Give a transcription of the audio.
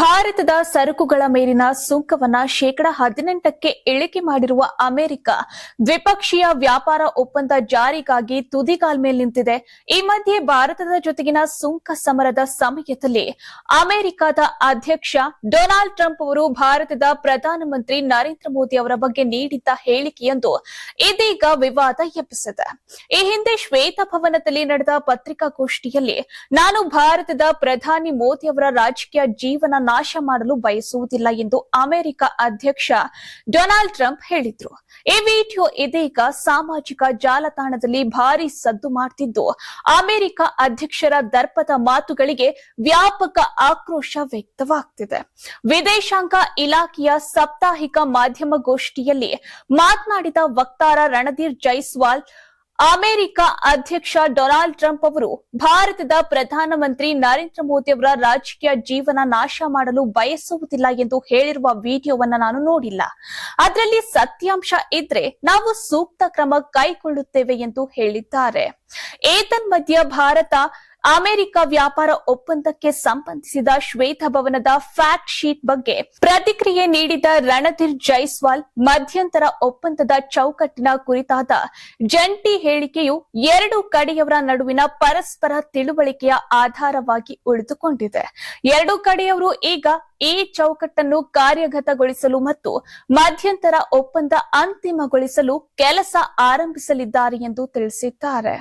ಭಾರತದ ಸರಕುಗಳ ಮೇಲಿನ ಸುಂಕವನ್ನ ಶೇಕಡ ಹದಿನೆಂಟಕ್ಕೆ ಇಳಿಕೆ ಮಾಡಿರುವ ಅಮೆರಿಕ, ದ್ವಿಪಕ್ಷೀಯ ವ್ಯಾಪಾರ ಒಪ್ಪಂದ ಜಾರಿಗಾಗಿ ತುದಿಗಾಲ್ ಮೇಲೆ ನಿಂತಿದೆ. ಈ ಮಧ್ಯೆ ಭಾರತದ ಜೊತೆಗಿನ ಸುಂಕ ಸಮರದ ಸಮಯದಲ್ಲಿ ಅಮೆರಿಕದ ಅಧ್ಯಕ್ಷ ಡೊನಾಲ್ಡ್ ಟ್ರಂಪ್ ಅವರು ಭಾರತದ ಪ್ರಧಾನಮಂತ್ರಿ ನರೇಂದ್ರ ಮೋದಿ ಅವರ ಬಗ್ಗೆ ನೀಡಿದ್ದ ಹೇಳಿಕೆಯೊಂದು ಇದೀಗ ವಿವಾದ ಎಬ್ಬಿಸಿದೆ. ಈ ಹಿಂದೆ ಶ್ವೇತಭವನದಲ್ಲಿ ನಡೆದ ಪತ್ರಿಕಾಗೋಷ್ಠಿಯಲ್ಲಿ ನಾನು ಭಾರತದ ಪ್ರಧಾನಿ ಮೋದಿ ಅವರ ರಾಜಕೀಯ ಜೀವನ ನಾಶ ಮಾಡಲು ಬಯಸುವುದಿಲ್ಲ ಎಂದು ಅಮೆರಿಕ ಅಧ್ಯಕ್ಷ ಡೊನಾಲ್ಡ್ ಟ್ರಂಪ್ ಹೇಳಿದ್ರು. ಈ ವಿಡಿಯೋ ಇದೀಗ ಸಾಮಾಜಿಕ ಜಾಲತಾಣದಲ್ಲಿ ಭಾರಿ ಸದ್ದು ಮಾಡ್ತಿದ್ದು. ಅಮೆರಿಕ ಅಧ್ಯಕ್ಷರ ದರ್ಪದ ಮಾತುಗಳಿಗೆ ವ್ಯಾಪಕ ಆಕ್ರೋಶ ವ್ಯಕ್ತವಾಗ್ತಿದೆ. ವಿದೇಶಾಂಗ ಇಲಾಖೆಯ ಸಾಪ್ತಾಹಿಕ ಮಾಧ್ಯಮಗೋಷ್ಠಿಯಲ್ಲಿ ಮಾತನಾಡಿದ ವಕ್ತಾರ ರಣಧೀರ್ ಜೈಸ್ವಾಲ್ ಅಮೆರಿಕ ಅಧ್ಯಕ್ಷ ಡೊನಾಲ್ಡ್ ಟ್ರಂಪ್ ಅವರು ಭಾರತದ ಪ್ರಧಾನಮಂತ್ರಿ ನರೇಂದ್ರ ಮೋದಿ ಅವರ ರಾಜಕೀಯ ಜೀವನ ನಾಶ ಮಾಡಲು ಬಯಸುವುದಿಲ್ಲ ಎಂದು ಹೇಳಿರುವ ವಿಡಿಯೋವನ್ನ ನಾನು ನೋಡಿಲ್ಲ. ಅದರಲ್ಲಿ ಸತ್ಯಾಂಶ ಇದ್ರೆ ನಾವು ಸೂಕ್ತ ಕ್ರಮ ಕೈಗೊಳ್ಳುತ್ತೇವೆ ಎಂದು ಹೇಳಿದ್ದಾರೆ. ಏತನ್ಮಧ್ಯ ಭಾರತ ಅಮೆರಿಕ ವ್ಯಾಪಾರ ಒಪ್ಪಂದಕ್ಕೆ ಸಂಬಂಧಿಸಿದ ಶ್ವೇತಭವನದ ಫ್ಯಾಕ್ಟ್ ಶೀಟ್ ಬಗ್ಗೆ ಪ್ರತಿಕ್ರಿಯೆ ನೀಡಿದ ರಣಧೀರ್ ಜೈಸ್ವಾಲ್, ಮಧ್ಯಂತರ ಒಪ್ಪಂದದ ಚೌಕಟ್ಟಿನ ಕುರಿತಾದ ಜಂಟಿ ಹೇಳಿಕೆಯು ಎರಡು ಕಡೆಯವರ ನಡುವಿನ ಪರಸ್ಪರ ತಿಳುವಳಿಕೆಯ ಆಧಾರವಾಗಿ ಉಳಿದುಕೊಂಡಿದೆ. ಎರಡು ಕಡೆಯವರು ಈಗ ಈ ಚೌಕಟ್ಟನ್ನು ಕಾರ್ಯಗತಗೊಳಿಸಲು ಮತ್ತು ಮಧ್ಯಂತರ ಒಪ್ಪಂದ ಅಂತಿಮಗೊಳಿಸಲು ಕೆಲಸ ಆರಂಭಿಸಲಿದ್ದಾರೆ ಎಂದು ತಿಳಿಸಿದ್ದಾರೆ.